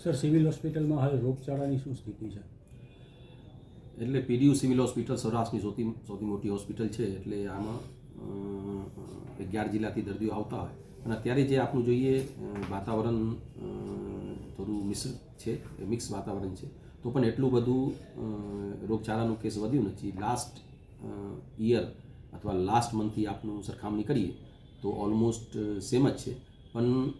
Sir, civil હોસ્પિટલમાં હાલ રોગચાળાની શું સ્થિતિ છે? એટલે પીડીયુ સિવિલ હોસ્પિટલ સૌરાષ્ટ્રની સૌથી સૌથી મોટી હોસ્પિટલ છે, એટલે આમાં અગિયાર જિલ્લાથી દર્દીઓ આવતા હોય. અને અત્યારે જે આપણું જોઈએ વાતાવરણ થોડું મિશ્ર છે મિક્સ વાતાવરણ છે, તો પણ એટલું બધું રોગચાળાનું કેસ વધ્યું નથી. લાસ્ટ યર અથવા લાસ્ટ મંથથી આપણું સરખામણી કરીએ, તો ઓલમોસ્ટ સેમ જ છે. પણ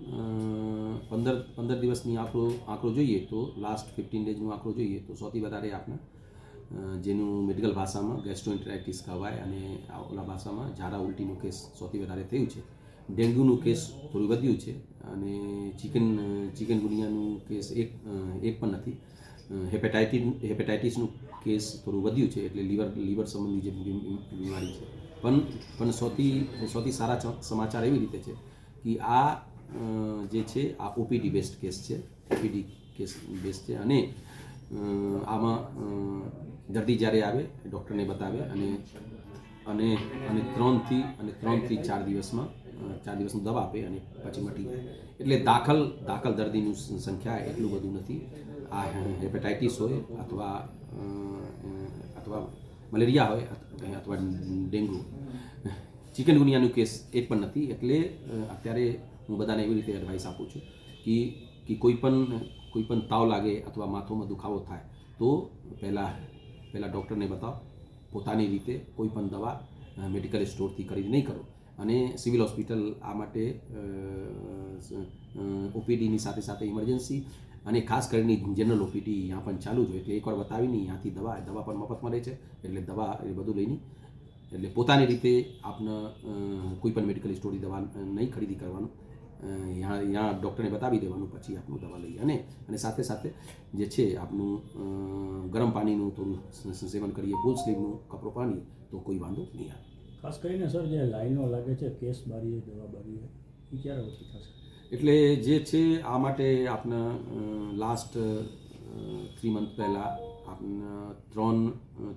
પંદર પંદર દિવસની આંકડો આંકડો જોઈએ તો લાસ્ટ ફિફ્ટીન ડેઝનો આંકડો જોઈએ તો સૌથી વધારે આપણે જેનું મેડિકલ ભાષામાં ગેસ્ટ્રોઇન્ટરાઇટિસ કહેવાય અને ઓલા ભાષામાં ઝાડા ઉલટીનું કેસ સૌથી વધારે થયું છે. ડેન્ગ્યુનું કેસ થોડું વધ્યું છે અને ચિકન ચિકન ગુનિયાનું કેસ એક એક પણ નથી. હેપેટાઇટિસ, હેપેટાઇટિસનું કેસ થોડું વધ્યું છે એટલે લીવર લીવર સંબંધી જે બીમ- બીમ- બીમારી છે. પણ પણ સૌથી સૌથી સારા સમાચાર એવી રીતે છે કે આ જે છે, આ ઓપીડી બેસ્ડ કેસ છે ઓપીડી કેસ બેસ્ડ છે અને આમાં દર્દી જ્યારે આવે ડૉક્ટરને બતાવે અને અને અને ત્રણથી અને ત્રણથી ચાર દિવસમાં ચાર દિવસનું દવા આપે અને પછી મટી જાય. એટલે દાખલ દાખલ દર્દીનું સંખ્યા એટલું બધું નથી. આ હેપેટાઇટિસ હોય અથવા અથવા મલેરિયા હોય અથવા ડેન્ગ્યુ. ચિકનગુનિયાનું કેસ એક પણ નથી. એટલે અત્યારે હું બધાને એવી રીતે એડવાઇસ આપું છું કે કે કોઈ પણ કોઈ પણ તાવ લાગે અથવા માથોમાં દુખાવો થાય, તો પહેલાં પહેલાં ડૉક્ટરને બતાવો. પોતાની રીતે કોઈ પણ દવા મેડિકલ સ્ટોરથી ખરીદ નહીં કરો. અને સિવિલ હોસ્પિટલ આ માટે ઓપીડીની સાથે સાથે ઇમરજન્સી અને ખાસ કરીને જનરલ ઓપીડી અહીંયા પણ ચાલુ જ હોય. એટલે એકવાર બતાવીને અહીંયાથી દવા દવા પણ મફત મળે છે. એટલે દવા એ બધું લઈને એટલે પોતાની રીતે આપને કોઈ પણ મેડિકલ સ્ટોરી દવા નહીં ખરીદી કરવાનું. અ, ત્યાં ત્યાં ડૉક્ટરને બતાવી દેવાનું પછી આપનું દવા લઈએ અને અને સાથે સાથે જે છે આપનું ગરમ પાણીનું થોડું સેવન કરીએ ફૂલ સ્લીવનું કપડું પાણી તો કોઈ વાંધો નહીં આવે. ખાસ કરીને સર જે લાઈનો લાગે છે કેસ બારીએ દવા બારીએ એ ક્યારે ઓછી થશે? એટલે જે છે આ માટે આપના લાસ્ટ થ્રી મંથ પહેલાં આપને ત્રણ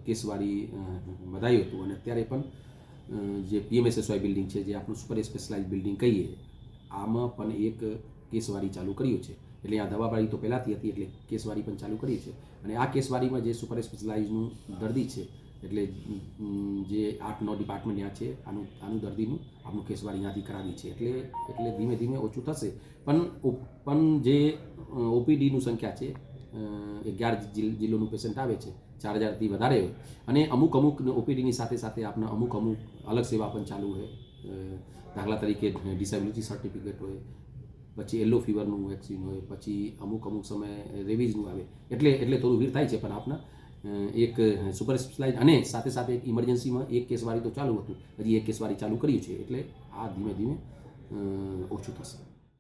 કેસવાળી વધાયું હતું. અને અત્યારે પણ જે પીએમએસએસવાય બિલ્ડિંગ છે, જે આપણું સુપર સ્પેશલાઇઝ બિલ્ડિંગ કહીએ, આમાં પણ એક કેસવાળી ચાલુ કર્યું છે. એટલે આ દવાવાળી તો પહેલાંથી હતી, એટલે કેસવાળી પણ ચાલુ કરી છે. અને આ કેસવાળીમાં જે સુપર સ્પેશલાઇઝનું દર્દી છે, એટલે જે આઠ, નવ ડિપાર્ટમેન્ટ ત્યાં છે, આનું આનું દર્દીનું આપણું કેસવાળી ત્યાંથી કરાવી છે. એટલે એટલે ધીમે ધીમે ઓછું થશે. પણ પણ જે ઓપીડીનું સંખ્યા છે અગિયાર જિલ્લોનું પેશન્ટ આવે છે, ચાર હજારથી વધારે હોય. અને અમુક અમુક ઓપીડીની સાથે સાથે આપણા અમુક અમુક અલગ સેવા પણ ચાલુ હોય. દાખલા તરીકે ડિસેબિલિટી સર્ટિફિકેટ હોય, પછી યલો ફીવરનું વેક્સિન હોય, પછી અમુક અમુક સમય રેવીઝનું આવે. એટલે એટલે થોડું ભીડ થાય છે, પણ આપના એક સુપર સ્પેશલાઇઝ અને સાથે સાથે એક ઇમરજન્સીમાં એક કેસવાળી તો ચાલુ હતું. હજી એક કેસવાળી ચાલુ કર્યું છે, એટલે આ ધીમે ધીમે ઓછું થશે.